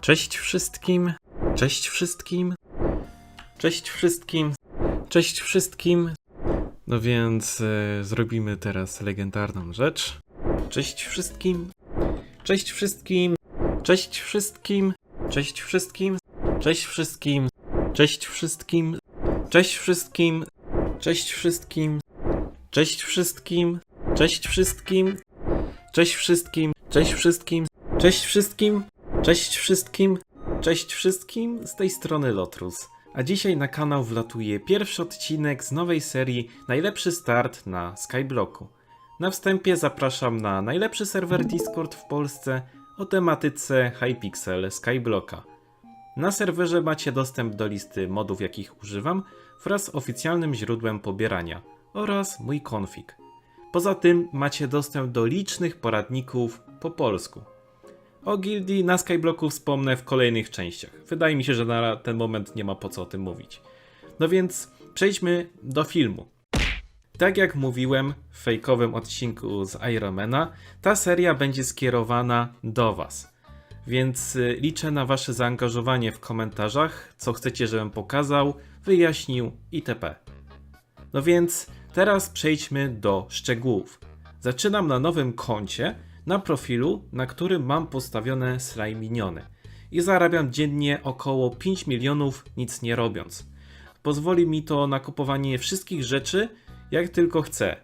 Cześć wszystkim, cześć wszystkim, cześć wszystkim, cześć wszystkim. No więc e, zrobimy teraz legendarną rzecz. Cześć wszystkim, cześć wszystkim, cześć wszystkim, cześć wszystkim, cześć wszystkim, cześć wszystkim, cześć wszystkim, cześć wszystkim, cześć wszystkim, cześć wszystkim, cześć wszystkim, cześć wszystkim, cześć wszystkim, cześć wszystkim, cześć wszystkim, z tej strony Lotrus. A dzisiaj na kanał wlatuje pierwszy odcinek z nowej serii Najlepszy Start na Skyblocku. Na wstępie zapraszam na najlepszy serwer Discord w Polsce o tematyce Hypixel Skyblocka. Na serwerze macie dostęp do listy modów, jakich używam, wraz z oficjalnym źródłem pobierania oraz mój config. Poza tym macie dostęp do licznych poradników po polsku. O gildii na Skyblocku wspomnę w kolejnych częściach. Wydaje mi się, że na ten moment nie ma po co o tym mówić. No więc przejdźmy do filmu. Tak jak mówiłem w fejkowym odcinku z Ironmana, ta seria będzie skierowana do Was. Więc y, liczę na Wasze zaangażowanie w komentarzach, co chcecie, żebym pokazał, wyjaśnił itp. No więc teraz przejdźmy do szczegółów. Zaczynam na nowym koncie, na profilu, na którym mam postawione slime miniony i zarabiam dziennie około 5 milionów nic nie robiąc. Pozwoli mi to na kupowanie wszystkich rzeczy, jak tylko chcę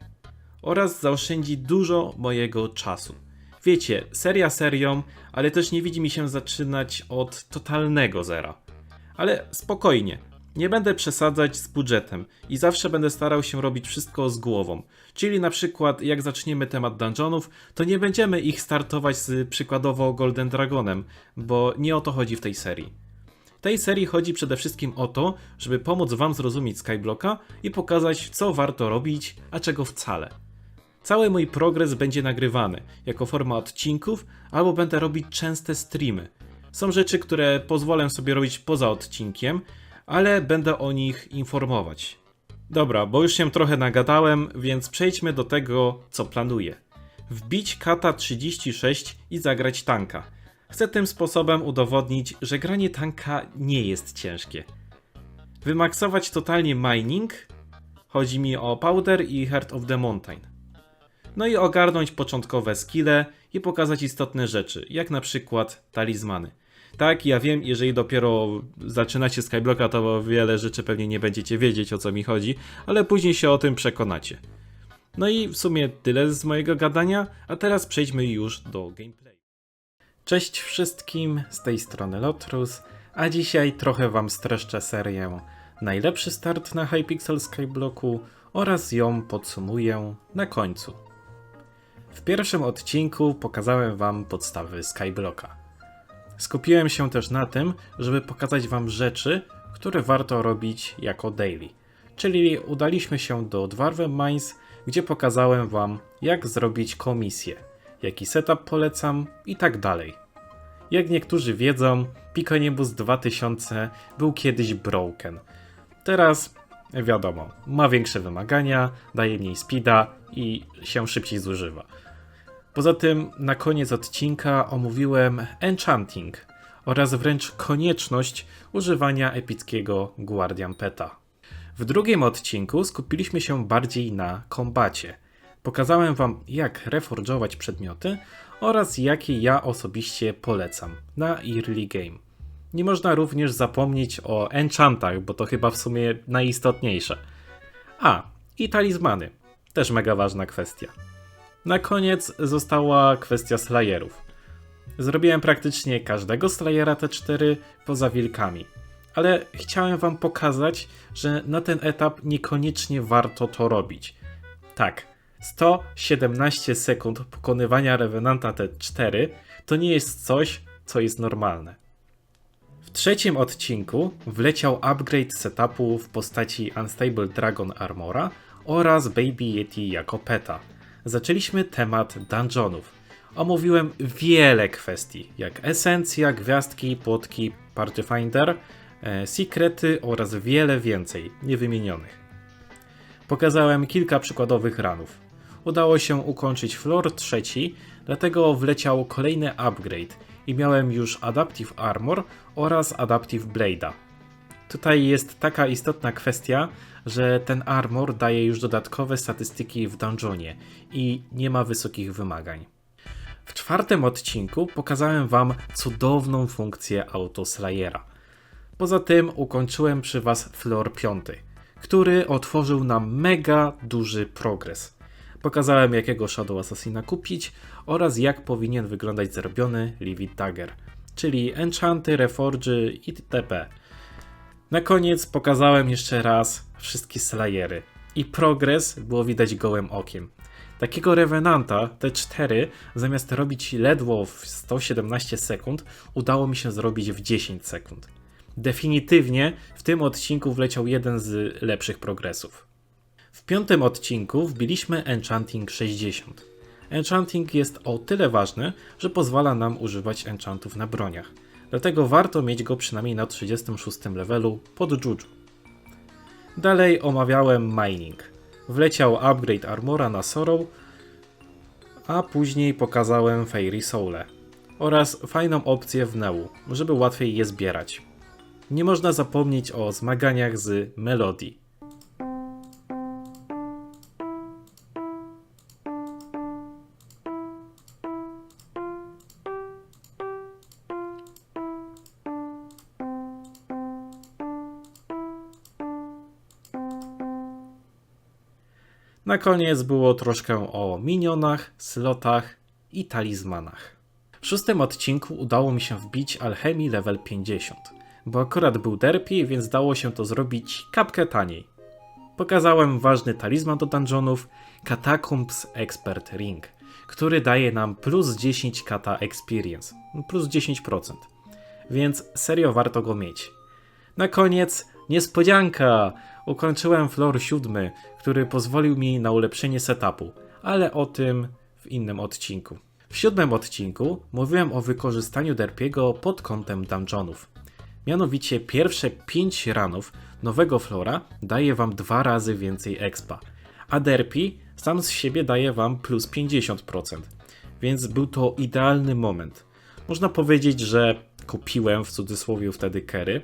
oraz zaoszczędzi dużo mojego czasu. Wiecie, seria serią, ale też nie widzi mi się zaczynać od totalnego zera. Ale spokojnie, nie będę przesadzać z budżetem i zawsze będę starał się robić wszystko z głową. Czyli na przykład jak zaczniemy temat dungeonów, to nie będziemy ich startować z przykładowo Golden Dragonem, bo nie o to chodzi w tej serii. W tej serii chodzi przede wszystkim o to, żeby pomóc wam zrozumieć Skyblocka i pokazać co warto robić, a czego wcale. Cały mój progres będzie nagrywany jako forma odcinków, albo będę robić częste streamy. Są rzeczy, które pozwolę sobie robić poza odcinkiem, ale będę o nich informować. Dobra, bo już się trochę nagadałem, więc przejdźmy do tego, co planuję. Wbić kata 36 i zagrać tanka. Chcę tym sposobem udowodnić, że granie tanka nie jest ciężkie. Wymaksować totalnie mining. Chodzi mi o Powder i Heart of the Mountain. No i ogarnąć początkowe skille i pokazać istotne rzeczy, jak na przykład talizmany. Tak, ja wiem, jeżeli dopiero zaczynacie Skyblocka, to wiele rzeczy pewnie nie będziecie wiedzieć o co mi chodzi, ale później się o tym przekonacie. No i w sumie tyle z mojego gadania, a teraz przejdźmy już do gameplay. Cześć wszystkim, z tej strony Lotrus, a dzisiaj trochę wam streszczę serię Najlepszy start na Hypixel Skyblocku oraz ją podsumuję na końcu. W pierwszym odcinku pokazałem wam podstawy Skyblocka. Skupiłem się też na tym, żeby pokazać Wam rzeczy, które warto robić jako daily. Czyli udaliśmy się do Dwarven Mines, gdzie pokazałem Wam, jak zrobić komisję, jaki setup polecam i tak dalej. Jak niektórzy wiedzą, Piconibus 2000 był kiedyś broken. Teraz, wiadomo, ma większe wymagania, daje mniej speeda i się szybciej zużywa. Poza tym na koniec odcinka omówiłem enchanting oraz wręcz konieczność używania epickiego Guardian Peta. W drugim odcinku skupiliśmy się bardziej na kombacie. Pokazałem wam jak reforge'ować przedmioty oraz jakie ja osobiście polecam na early game. Nie można również zapomnieć o enchantach, bo to chyba w sumie najistotniejsze. A, i talizmany. Też mega ważna kwestia. Na koniec została kwestia slayerów. Zrobiłem praktycznie każdego slayera T4 poza wilkami, ale chciałem wam pokazać, że na ten etap niekoniecznie warto to robić. Tak, 117 sekund pokonywania Revenanta T4 to nie jest coś, co jest normalne. W trzecim odcinku wleciał upgrade setupu w postaci Unstable Dragon Armora oraz Baby Yeti jako peta zaczęliśmy temat dungeonów. Omówiłem wiele kwestii, jak esencja, gwiazdki, płotki, party finder, e, sekrety oraz wiele więcej, niewymienionych. Pokazałem kilka przykładowych ranów. Udało się ukończyć floor trzeci, dlatego wleciał kolejny upgrade i miałem już Adaptive Armor oraz Adaptive Blade'a. Tutaj jest taka istotna kwestia, że ten armor daje już dodatkowe statystyki w dungeonie i nie ma wysokich wymagań. W czwartym odcinku pokazałem Wam cudowną funkcję Autoslayera. Poza tym ukończyłem przy Was floor 5, który otworzył nam mega duży progres. Pokazałem jakiego Shadow Assassina kupić oraz jak powinien wyglądać zrobiony Livid Dagger, czyli enchanty, reforgy itp. Na koniec pokazałem jeszcze raz wszystkie slayery i progres było widać gołym okiem. Takiego Revenanta T4 zamiast robić ledwo w 117 sekund udało mi się zrobić w 10 sekund. Definitywnie w tym odcinku wleciał jeden z lepszych progresów. W piątym odcinku wbiliśmy Enchanting 60. Enchanting jest o tyle ważny, że pozwala nam używać enchantów na broniach. Dlatego warto mieć go przynajmniej na 36 levelu pod Juju. Dalej omawiałem mining. Wleciał upgrade armora na Sorrow, a później pokazałem Fairy Soule oraz fajną opcję w Neu, żeby łatwiej je zbierać. Nie można zapomnieć o zmaganiach z Melody. Na koniec było troszkę o minionach, slotach i talizmanach. W szóstym odcinku udało mi się wbić alchemii level 50, bo akurat był derpi, więc dało się to zrobić kapkę taniej. Pokazałem ważny talizman do dungeonów, Catacombs Expert Ring, który daje nam plus 10 kata experience, plus 10%, więc serio warto go mieć. Na koniec niespodzianka! Ukończyłem floor 7, który pozwolił mi na ulepszenie setupu, ale o tym w innym odcinku. W siódmym odcinku mówiłem o wykorzystaniu derpiego pod kątem dungeonów. Mianowicie pierwsze 5 ranów nowego flora daje wam dwa razy więcej expa, a derpi sam z siebie daje wam plus 50%, więc był to idealny moment. Można powiedzieć, że kupiłem w cudzysłowie wtedy kery,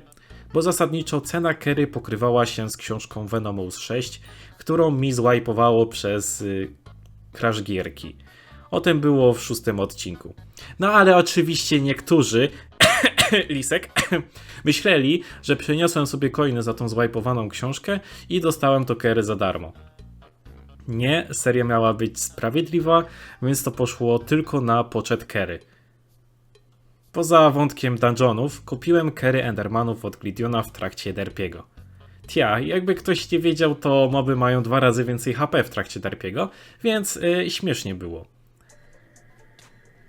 bo zasadniczo cena Kerry pokrywała się z książką Venomous 6, którą mi złajpowało przez y, crash gierki. O tym było w szóstym odcinku. No ale oczywiście niektórzy, lisek, myśleli, że przeniosłem sobie coiny za tą złajpowaną książkę i dostałem to Kerry za darmo. Nie, seria miała być sprawiedliwa, więc to poszło tylko na poczet Kerry. Poza wątkiem dungeonów, kupiłem Kerry Endermanów od Glidiona w trakcie derpiego. Tia, jakby ktoś nie wiedział, to moby mają dwa razy więcej HP w trakcie derpiego, więc yy, śmiesznie było.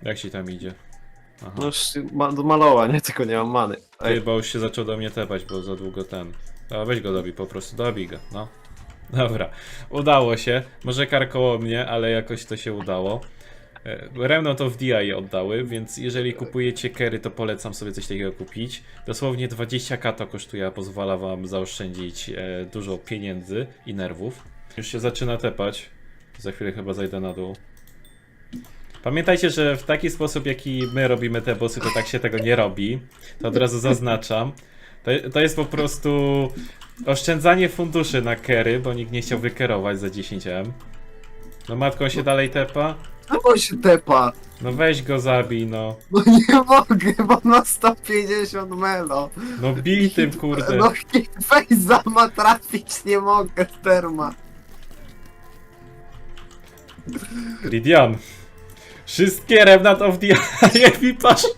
Jak ci tam idzie? Aha. No już ma, do malowania, tylko nie mam many. Ty, Ej, bo już się zaczął do mnie tepać, bo za długo ten. A weź go dobij, po prostu dobij go, no. Dobra, udało się. Może karkoło mnie, ale jakoś to się udało. E, Remnant of DI oddały, więc jeżeli kupujecie kery, to polecam sobie coś takiego kupić. Dosłownie 20k to kosztuje, a pozwala wam zaoszczędzić e, dużo pieniędzy i nerwów. Już się zaczyna tepać. Za chwilę chyba zajdę na dół. Pamiętajcie, że w taki sposób, jaki my robimy te bossy, to tak się tego nie robi. To od razu zaznaczam. To, to jest po prostu oszczędzanie funduszy na kery, bo nikt nie chciał wykerować za 10M. No matką się dalej tepa? Się tepa. No weź go zabij, no. No nie mogę, bo ma 150 melo. No bij tym, kurde. No fejza ma trafić, nie mogę, terma. Lidian. Wszystkie Remnant of the Eye mi poszły.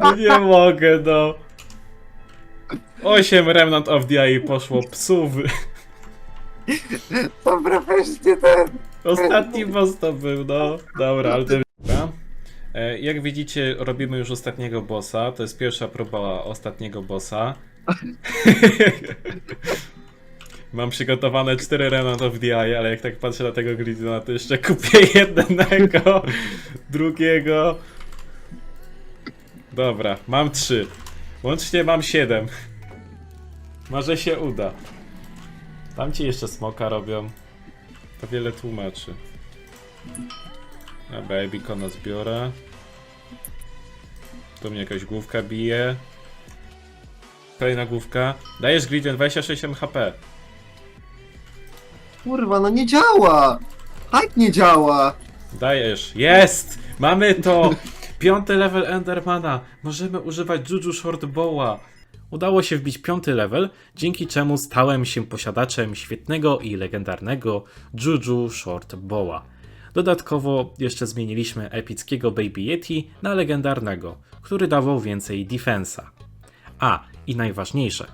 No nie mogę, no. 8 Remnant of the Eye poszło psów. Dobra, weźcie ten. Ostatni boss to był, no. Dobra, ale to... Dobra. E, Jak widzicie, robimy już ostatniego bossa. To jest pierwsza próba ostatniego bossa. Mam przygotowane 4 Remnant of the Eye, ale jak tak patrzę na tego Gridiona, to jeszcze kupię jednego, drugiego. Dobra, mam 3. Łącznie mam 7. Może się uda. Tam ci jeszcze smoka robią. To wiele tłumaczy. A babykona zbiorę. Tu mnie jakaś główka bije. Kolejna główka. Dajesz Gridian 26 HP. Kurwa, no nie działa! Tak nie działa! Dajesz. Jest! Mamy to! Piąty level Endermana. Możemy używać Juju Short Bowa. Udało się wbić piąty level, dzięki czemu stałem się posiadaczem świetnego i legendarnego Juju Short Bowa. Dodatkowo jeszcze zmieniliśmy epickiego Baby Yeti na legendarnego, który dawał więcej defensa. A, i najważniejsze.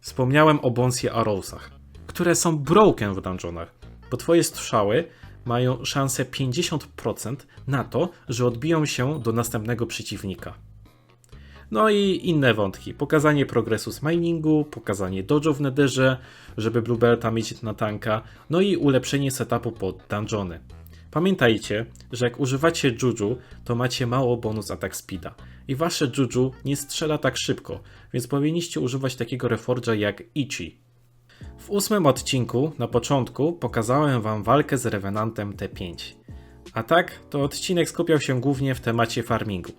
Wspomniałem o Bonsie Arrowsach, które są broken w dungeonach, bo twoje strzały mają szansę 50% na to, że odbiją się do następnego przeciwnika. No i inne wątki. Pokazanie progresu z miningu, pokazanie dojo w netherze, żeby Bluebelta mieć na tanka, no i ulepszenie setupu pod dungeony. Pamiętajcie, że jak używacie Juju, to macie mało bonus attack speeda i wasze Juju nie strzela tak szybko, więc powinniście używać takiego reforge'a jak Ichi. W ósmym odcinku, na początku, pokazałem wam walkę z Revenantem T5. A tak, to odcinek skupiał się głównie w temacie farmingu.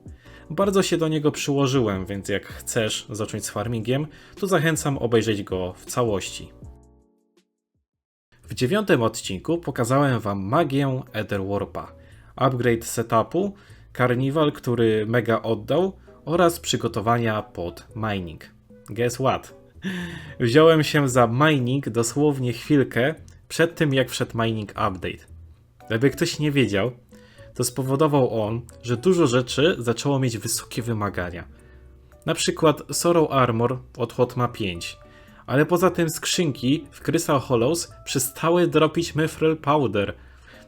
Bardzo się do niego przyłożyłem, więc jak chcesz zacząć z farmingiem, to zachęcam obejrzeć go w całości. W dziewiątym odcinku pokazałem wam magię Etherwarpa, upgrade setupu, karniwal, który Mega oddał oraz przygotowania pod mining. Guess what? Wziąłem się za mining dosłownie chwilkę przed tym, jak wszedł mining update. Gdyby ktoś nie wiedział, to spowodował on, że dużo rzeczy zaczęło mieć wysokie wymagania. Na przykład Sorrow Armor od Hotma 5, ale poza tym skrzynki w Crystal Hollows przestały dropić Mithril Powder.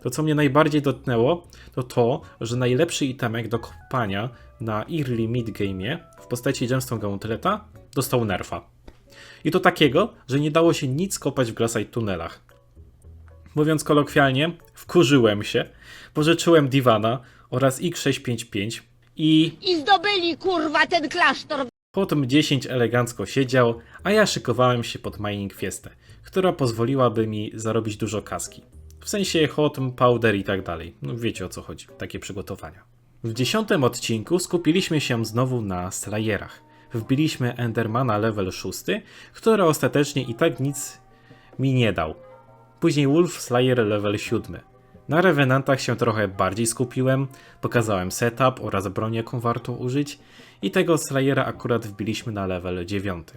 To co mnie najbardziej dotknęło, to to, że najlepszy itemek do kopania na early mid game'ie w postaci Gemstone Gauntleta dostał nerfa. I to takiego, że nie dało się nic kopać w Glassite tunelach. Mówiąc kolokwialnie, wkurzyłem się, pożyczyłem Divana oraz X655 i I zdobyli kurwa ten klasztor Potem 10 elegancko siedział, a ja szykowałem się pod mining fiestę, która pozwoliłaby mi zarobić dużo kaski. W sensie hotm, powder i tak dalej. No wiecie o co chodzi, takie przygotowania. W dziesiątym odcinku skupiliśmy się znowu na Slayerach. Wbiliśmy Endermana level 6, który ostatecznie i tak nic mi nie dał. Później Wolf Slayer level 7. Na Revenantach się trochę bardziej skupiłem, pokazałem setup oraz broń jaką warto użyć i tego Slayera akurat wbiliśmy na level 9.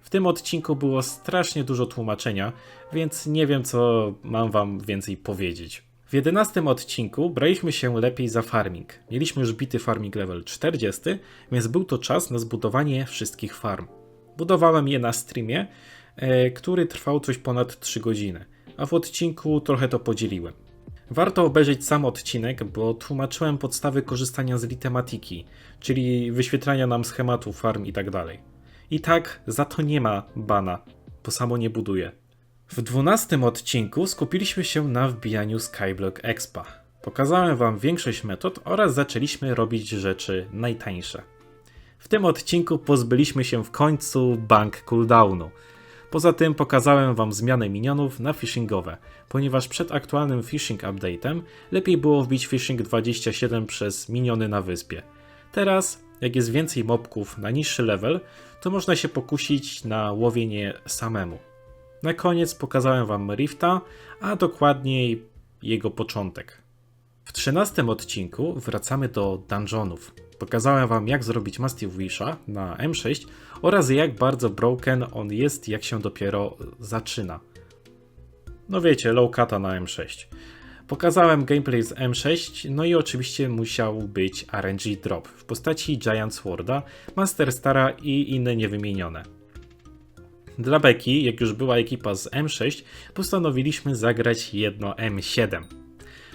W tym odcinku było strasznie dużo tłumaczenia, więc nie wiem co mam wam więcej powiedzieć. W 11 odcinku braliśmy się lepiej za farming. Mieliśmy już bity farming level 40, więc był to czas na zbudowanie wszystkich farm. Budowałem je na streamie, e, który trwał coś ponad 3 godziny, a w odcinku trochę to podzieliłem. Warto obejrzeć sam odcinek, bo tłumaczyłem podstawy korzystania z litematiki, czyli wyświetlania nam schematu farm i tak dalej. I tak, za to nie ma bana, bo samo nie buduje. W dwunastym odcinku skupiliśmy się na wbijaniu Skyblock Expa. Pokazałem wam większość metod oraz zaczęliśmy robić rzeczy najtańsze. W tym odcinku pozbyliśmy się w końcu bank cooldownu. Poza tym pokazałem wam zmianę minionów na phishingowe, ponieważ przed aktualnym phishing update'em lepiej było wbić phishing 27 przez miniony na wyspie. Teraz, jak jest więcej mobków na niższy level, to można się pokusić na łowienie samemu. Na koniec pokazałem wam Rifta, a dokładniej jego początek. W 13 odcinku wracamy do dungeonów. Pokazałem wam jak zrobić Mastiff Wisha na M6 oraz jak bardzo broken on jest jak się dopiero zaczyna. No wiecie, low kata na M6. Pokazałem gameplay z M6, no i oczywiście musiał być RNG drop w postaci Giant Sworda, Master Stara i inne niewymienione. Dla Beki, jak już była ekipa z M6, postanowiliśmy zagrać jedno M7.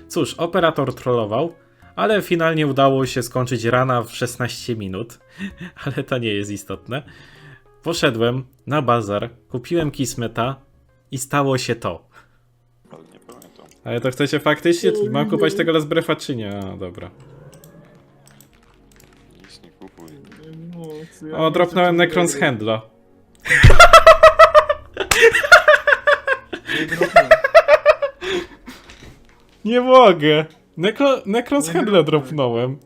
Cóż, operator trollował, ale finalnie udało się skończyć rana w 16 minut, ale to nie jest istotne. Poszedłem na bazar, kupiłem Kismeta i stało się to. Ale nie pamiętam. Ale to chcecie faktycznie? Mam kupować tego Lasbrefa czy nie? A, dobra. Nic nie kupuj. O, dropnąłem Necron z handla. Nie mogę. Necro, Necros dropnąłeś. dropnąłem.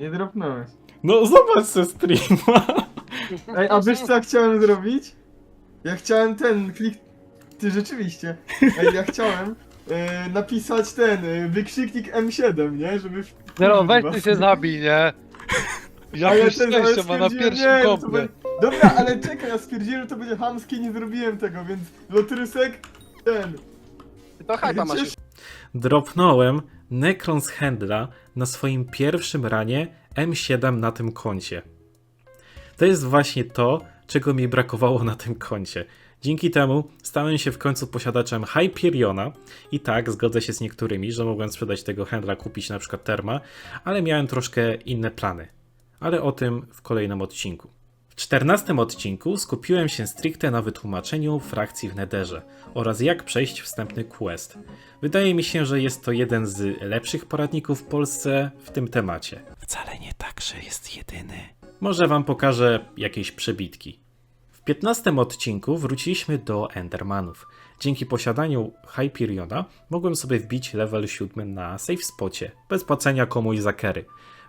Nie dropnąłeś. No zobacz se streama. Ej, a wiesz co ja chciałem zrobić? Ja chciałem ten klik... Ty rzeczywiście. Ej, ja chciałem e, napisać ten e, wykrzyknik M7, nie? Żeby... w- No weź ty się zabij, nie? Ja już ten- ale szczęście ma na stwierdziłem, pierwszym to będzie- Dobra, ale czekaj, ja stwierdziłem, że to będzie hamskie i nie zrobiłem tego, więc Lotrysek, ten... To hypa masz. Cieszę- Dropnąłem Necrons Handla na swoim pierwszym ranie M7 na tym koncie. To jest właśnie to, czego mi brakowało na tym koncie. Dzięki temu stałem się w końcu posiadaczem Hyperiona i tak zgodzę się z niektórymi, że mogłem sprzedać tego handla, kupić na przykład Terma, ale miałem troszkę inne plany. Ale o tym w kolejnym odcinku. W czternastym odcinku skupiłem się stricte na wytłumaczeniu frakcji w Netherze oraz jak przejść wstępny quest. Wydaje mi się, że jest to jeden z lepszych poradników w Polsce w tym temacie. Wcale nie tak, że jest jedyny. Może wam pokażę jakieś przebitki. W 15 odcinku wróciliśmy do Endermanów. Dzięki posiadaniu Hyperiona mogłem sobie wbić level 7 na safe spocie, bez płacenia komuś za kery,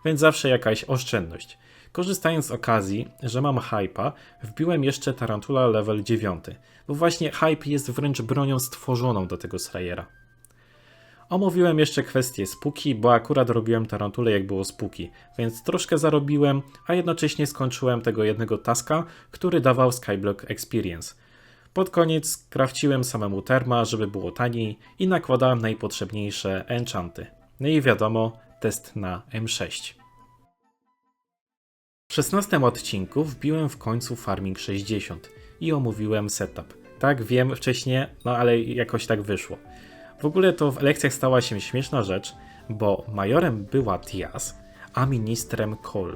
więc zawsze jakaś oszczędność. Korzystając z okazji, że mam hypa, wbiłem jeszcze Tarantula level 9, bo właśnie hype jest wręcz bronią stworzoną do tego Slayera. Omówiłem jeszcze kwestię spuki, bo akurat robiłem tarantule jak było spuki, więc troszkę zarobiłem, a jednocześnie skończyłem tego jednego taska, który dawał Skyblock Experience. Pod koniec krawciłem samemu terma, żeby było taniej i nakładałem najpotrzebniejsze enchanty. No i wiadomo, test na M6. W 16 odcinku wbiłem w końcu Farming 60 i omówiłem setup. Tak, wiem wcześniej, no ale jakoś tak wyszło. W ogóle to w lekcjach stała się śmieszna rzecz, bo majorem była Diaz, a ministrem Cole.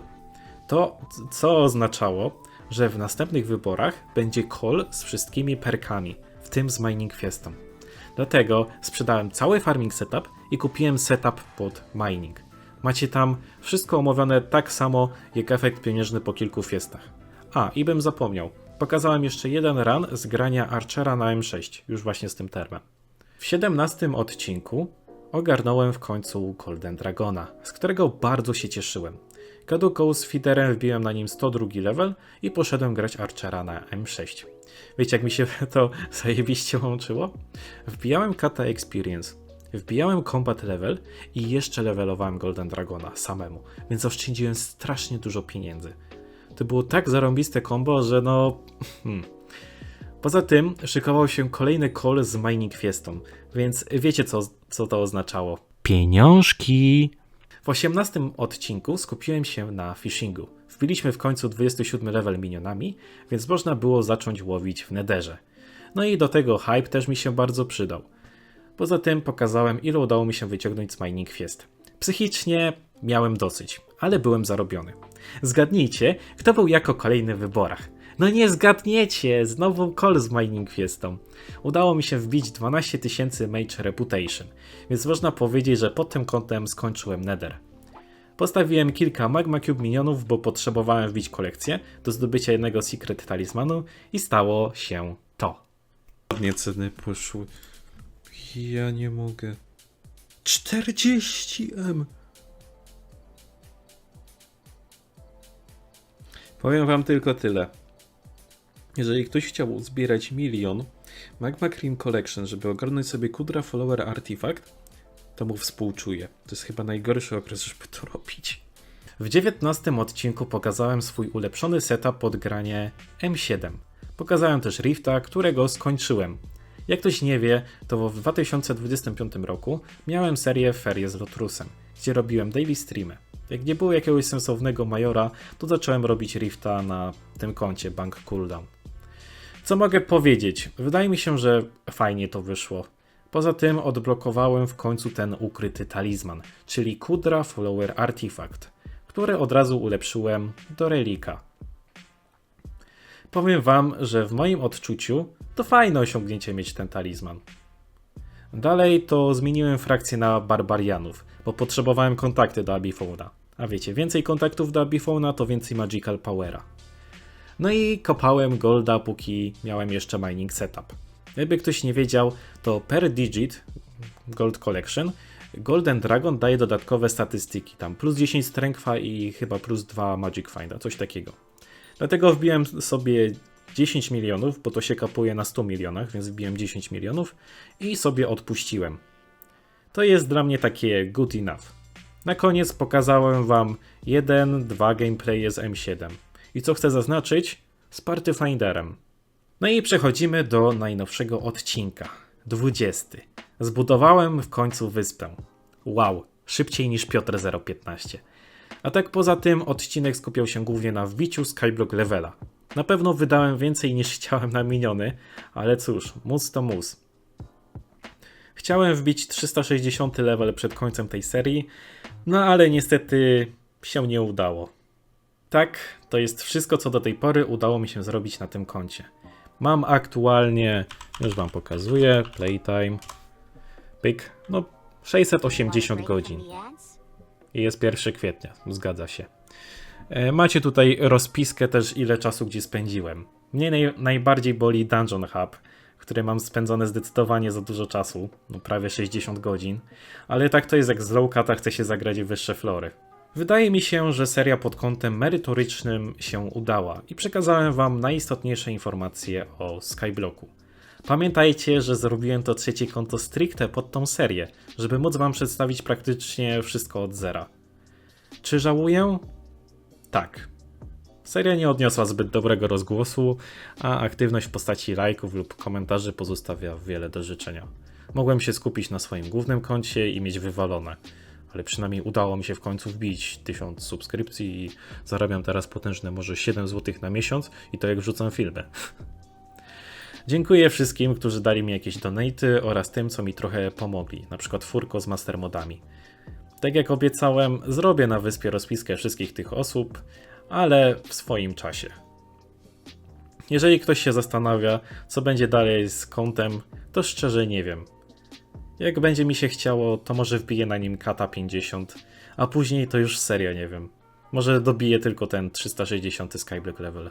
To, co oznaczało, że w następnych wyborach będzie Cole z wszystkimi perkami, w tym z Mining Fiestą. Dlatego sprzedałem cały farming setup i kupiłem setup pod mining. Macie tam wszystko omówione tak samo jak efekt pieniężny po kilku fiestach. A, i bym zapomniał. Pokazałem jeszcze jeden run z grania Archera na M6, już właśnie z tym termem. W 17 odcinku ogarnąłem w końcu Golden Dragona, z którego bardzo się cieszyłem. Kaduką z feederem wbiłem na nim 102 level i poszedłem grać Archera na M6. Wiecie jak mi się to zajebiście łączyło? Wbijałem Kata Experience, wbijałem Combat Level i jeszcze levelowałem Golden Dragona samemu, więc oszczędziłem strasznie dużo pieniędzy. To było tak zarąbiste combo, że no... Hmm. Poza tym szykował się kolejny call z Mining Fiestą, więc wiecie co, co to oznaczało. Pieniążki! W 18 odcinku skupiłem się na fishingu. Wbiliśmy w końcu 27 level minionami, więc można było zacząć łowić w nederze. No i do tego hype też mi się bardzo przydał. Poza tym pokazałem ile udało mi się wyciągnąć z Mining Fiest. Psychicznie miałem dosyć, ale byłem zarobiony. Zgadnijcie, kto był jako kolejny w wyborach. No nie zgadniecie, znowu call z Mining Fiestą. Udało mi się wbić 12 tysięcy Mage Reputation, więc można powiedzieć, że pod tym kątem skończyłem Nether. Postawiłem kilka Magma Cube minionów, bo potrzebowałem wbić kolekcję do zdobycia jednego Secret Talismanu i stało się to. Ładnie ceny poszły. Ja nie mogę. 40M! Powiem wam tylko tyle. Jeżeli ktoś chciał zbierać milion Magma Cream Collection, żeby ogarnąć sobie Kudra Follower Artifact, to mu współczuję. To jest chyba najgorszy okres, żeby to robić. W 19 odcinku pokazałem swój ulepszony setup pod granie M7. Pokazałem też Rifta, którego skończyłem. Jak ktoś nie wie, to w 2025 roku miałem serię Ferie z Lotrusem, gdzie robiłem daily streamy. Jak nie było jakiegoś sensownego majora, to zacząłem robić Rifta na tym koncie Bank Cooldown. Co mogę powiedzieć? Wydaje mi się, że fajnie to wyszło. Poza tym odblokowałem w końcu ten ukryty talizman, czyli Kudra Follower Artifact, który od razu ulepszyłem do relika. Powiem wam, że w moim odczuciu to fajne osiągnięcie mieć ten talizman. Dalej to zmieniłem frakcję na Barbarianów, bo potrzebowałem kontakty do Abifauna. A wiecie, więcej kontaktów do Abifauna to więcej Magical Powera. No i kopałem golda, póki miałem jeszcze mining setup. Jakby ktoś nie wiedział, to per digit Gold Collection Golden Dragon daje dodatkowe statystyki, tam plus 10 strength'a i chyba plus 2 Magic Finda, coś takiego. Dlatego wbiłem sobie 10 milionów, bo to się kapuje na 100 milionach, więc wbiłem 10 milionów i sobie odpuściłem. To jest dla mnie takie good enough. Na koniec pokazałem wam jeden, dwa gameplaye z M7. I co chcę zaznaczyć? Z Party Finderem. No i przechodzimy do najnowszego odcinka. 20. Zbudowałem w końcu wyspę. Wow, szybciej niż Piotr 015. A tak poza tym odcinek skupiał się głównie na wbiciu Skyblock levela. Na pewno wydałem więcej niż chciałem na miniony, ale cóż, mus to mus. Chciałem wbić 360 level przed końcem tej serii, no ale niestety się nie udało. Tak, to jest wszystko, co do tej pory udało mi się zrobić na tym koncie. Mam aktualnie, już wam pokazuję, playtime, pyk, no 680 godzin. I jest 1 kwietnia, zgadza się. E, Macie tutaj rozpiskę też ile czasu gdzie spędziłem. Mnie naj, najbardziej boli Dungeon Hub, w mam spędzone zdecydowanie za dużo czasu, no prawie 60 godzin, ale tak to jest jak z Lowcata chce się zagrać w wyższe flory. Wydaje mi się, że seria pod kątem merytorycznym się udała i przekazałem wam najistotniejsze informacje o Skyblocku. Pamiętajcie, że zrobiłem to trzecie konto stricte pod tą serię, żeby móc wam przedstawić praktycznie wszystko od zera. Czy żałuję? Tak. Seria nie odniosła zbyt dobrego rozgłosu, a aktywność w postaci lajków lub komentarzy pozostawia wiele do życzenia. Mogłem się skupić na swoim głównym koncie i mieć wywalone, ale przynajmniej udało mi się w końcu wbić 1000 subskrypcji i zarabiam teraz potężne może 7 zł na miesiąc i to jak wrzucam filmy. Dziękuję wszystkim, którzy dali mi jakieś donaty oraz tym, co mi trochę pomogli, na przykład Furko z mastermodami. Tak jak obiecałem, zrobię na wyspie rozpiskę wszystkich tych osób, ale w swoim czasie. Jeżeli ktoś się zastanawia, co będzie dalej z kontem, to szczerze nie wiem. Jak będzie mi się chciało, to może wbiję na nim kata 50, a później to już serio nie wiem. Może dobiję tylko ten 360 Skyblock level.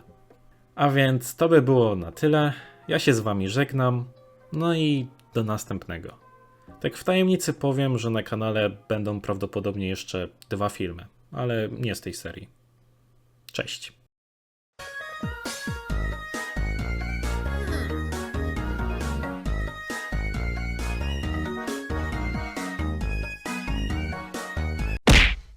A więc to by było na tyle. Ja się z wami żegnam. No i do następnego. Tak w tajemnicy powiem, że na kanale będą prawdopodobnie jeszcze dwa filmy, ale nie z tej serii. Cześć.